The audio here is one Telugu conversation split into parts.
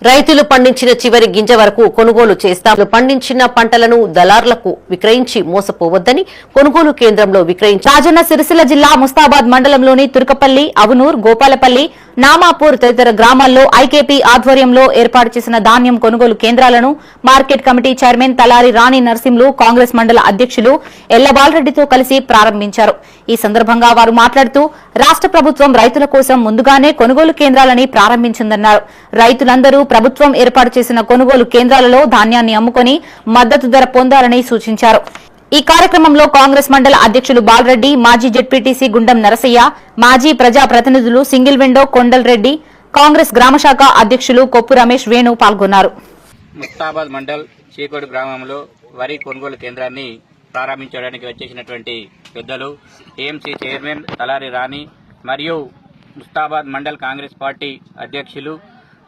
రైతులు పండించిన చివరి గింజ వరకు కొనుగోలు చేస్తాము పండించిన పంటలను దళార్లకు విక్రయించి మోసపోవద్దని కొనుగోలు కేంద్రంలో విక్రయించి రాజన్న సిరిసిల్ల జిల్లా ముస్తాబాద్ మండలంలోని తుర్కపల్లి అవునూర్ గోపాలపల్లి నామాపూర్ తదితర గ్రామాల్లో ఐకేపీ ఆధ్వర్యంలో ఏర్పాటు చేసిన ధాన్యం కొనుగోలు కేంద్రాలను market committee chairman Talari Rani Narsimlu Congress మండల అధ్యక్షులు ఎల్లబాలరెడ్డితో కలిసి ప్రారంభించారు. ఈ సందర్భంగా వారు మాట్లాడుతూ రాష్ట ప్రభుత్వం రైతుల కోసం ముందుగానే కొనుగోలు కేంద్రాలని ప్రారంభించిందన్నారు. రైతులందరూ ప్రభుత్వం ఏర్పాటు చేసిన కొనుగోలు కేంద్రాలలో ధాన్యాన్ని అమ్ముకొని మద్దతు ధర పొందాలని సూచించారు. ఈ కార్యక్రమంలో కాంగ్రెస్ మండల అధ్యక్షులు బాలరెడ్డి మాజీ జెడ్పీటీసీ గుండం నరసయ్య మాజీ ప్రజా ప్రతినిధులు సింగిల్ విండో కొండల్ రెడ్డి కాంగ్రెస్ గ్రామశాఖ అధ్యక్షులు కొప్పు రమేష్ వేణు పాల్గొన్నారు. ముస్తాబాద్ మండల్ చీకోడు గ్రామంలో వరి కొనుగోలు కేంద్రాన్ని ప్రారంభించడానికి వచ్చేసినటువంటి పెద్దలు టీఎంసీ చైర్మన్ తలారి రాణి మరియు ముస్తాబాద్ మండల్ కాంగ్రెస్ పార్టీ అధ్యక్షులు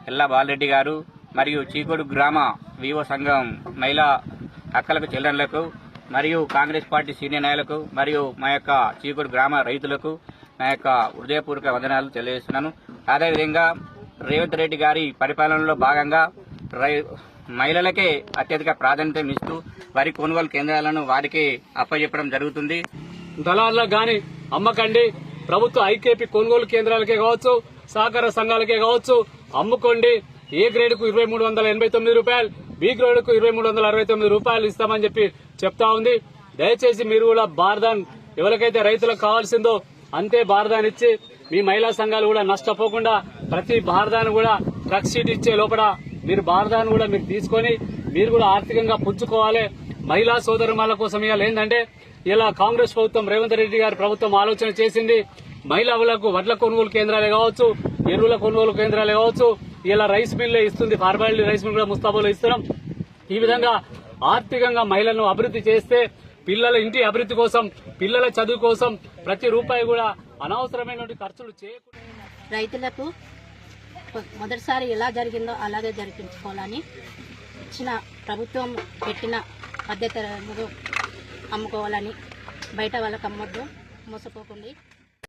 ఎల్లా బాలరెడ్డి గారు మరియు చీకోడు గ్రామ వివో సంఘం మహిళా అక్కలకు చెల్లెళ్ళకు మరియు కాంగ్రెస్ పార్టీ సీనియర్ నాయకులకు మరియు మా యొక్క చీకూరు గ్రామ రైతులకు నా యొక్క హృదయపూర్వక వందనాలు తెలియజేస్తున్నాను. అదేవిధంగా రేవంత్ రెడ్డి గారి పరిపాలనలో భాగంగా రై మహిళలకే అత్యధిక ప్రాధాన్యత ఇస్తూ వరి కొనుగోలు కేంద్రాలను వారికి అప్పచెప్పడం జరుగుతుంది. దళాల్లో గాని అమ్మకండి. ప్రభుత్వ ఐకేపీ కొనుగోలు కేంద్రాలకే కావచ్చు సహకార సంఘాలకే కావచ్చు అమ్ముకోండి. ఏ గ్రేడ్కు ఇరవై మూడు వందల ఎనభై తొమ్మిది రూపాయలు బి గ్రేడ్కు ఇరవై మూడు వందల అరవై తొమ్మిది రూపాయలు ఇస్తామని చెప్పి చెప్తా ఉంది. దయచేసి మీరు కూడా బార్దాన్ ఎవరికైతే రైతులకు కావాల్సిందో అంతే బార్దాన్ ఇచ్చి మీ మహిళా సంఘాలు కూడా నష్టపోకుండా ప్రతి బార్దాన్ కూడా ట్రక్ షీట్ ఇచ్చే లోపల మీరు బార్దాన్ కూడా మీరు తీసుకొని మీరు కూడా ఆర్థికంగా పుచ్చుకోవాలి. మహిళా సోదరుమాల కోసం ఇవాళ ఏంటంటే ఇలా కాంగ్రెస్ ప్రభుత్వం రేవంత్ రెడ్డి గారి ప్రభుత్వం ఆలోచన చేసింది. మహిళలకు వడ్ల కొనుగోలు కేంద్రాలే కావచ్చు ఎరువుల కొనుగోలు కేంద్రాలే కావచ్చు ఇలా రైస్ మిల్లే ఇస్తుంది ఫార్మాలిటీ రైస్ మిల్ కూడా ముస్తాబాలో ఇస్తున్నాం. ఈ విధంగా ఆర్థికంగా మహిళలను అభివృద్ధి చేస్తే పిల్లల ఇంటి అభివృద్ధి కోసం పిల్లల చదువు కోసం ప్రతి రూపాయి కూడా అనవసరమైనటువంటి ఖర్చులు చేయకుండా రైతులకు మొదటిసారి ఎలా జరిగిందో అలాగే జరిపించుకోవాలని ఇచ్చిన ప్రభుత్వం పెట్టిన పద్ధతి అమ్ముకోవాలని బయట వాళ్ళకి అమ్మొద్దు మోసపోకుండా.